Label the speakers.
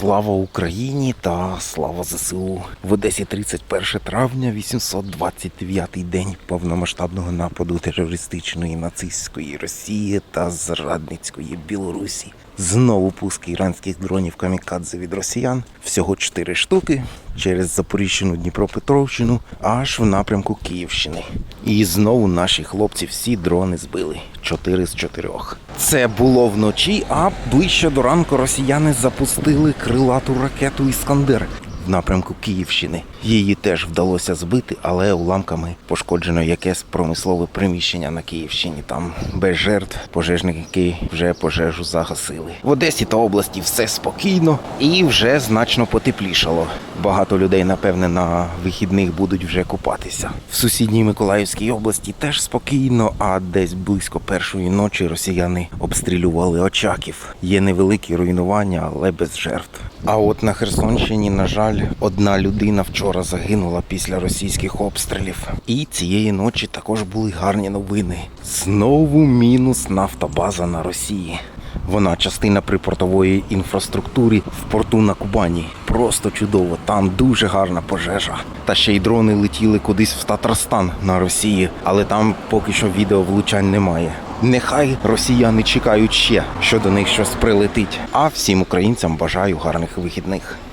Speaker 1: Слава Україні та слава ЗСУ. В Одесі 31 травня, 829-й день повномасштабного нападу терористичної нацистської Росії та зрадницької Білорусі. Знову пуск іранських дронів камікадзе від росіян. Всього 4 штуки через Запоріжжяну Дніпропетровщину аж в напрямку Київщини. І знову наші хлопці всі дрони збили. 4 з 4. Це було вночі, а ближче до ранку росіяни запустили крилату ракету Іскандер напрямку Київщини. Її теж вдалося збити, але уламками пошкоджено якесь промислове приміщення на Київщині. Там без жертв пожежники вже пожежу загасили. В Одесі та області все спокійно і вже значно потеплішало. Багато людей, напевне, на вихідних будуть вже купатися. В сусідній Миколаївській області теж спокійно, а десь близько першої ночі росіяни обстрілювали очаків. Є невеликі руйнування, але без жертв. А от на Херсонщині, на жаль, одна людина вчора загинула після російських обстрілів. І цієї ночі також були гарні новини. Знову мінус нафтобаза на Росії. Вона частина припортової інфраструктури в порту на Кубані. Просто чудово, там дуже гарна пожежа. Та ще й дрони летіли кудись в Татарстан на Росії, але там поки що відео влучань немає. Нехай росіяни чекають ще, що до них щось прилетить. А всім українцям бажаю гарних вихідних.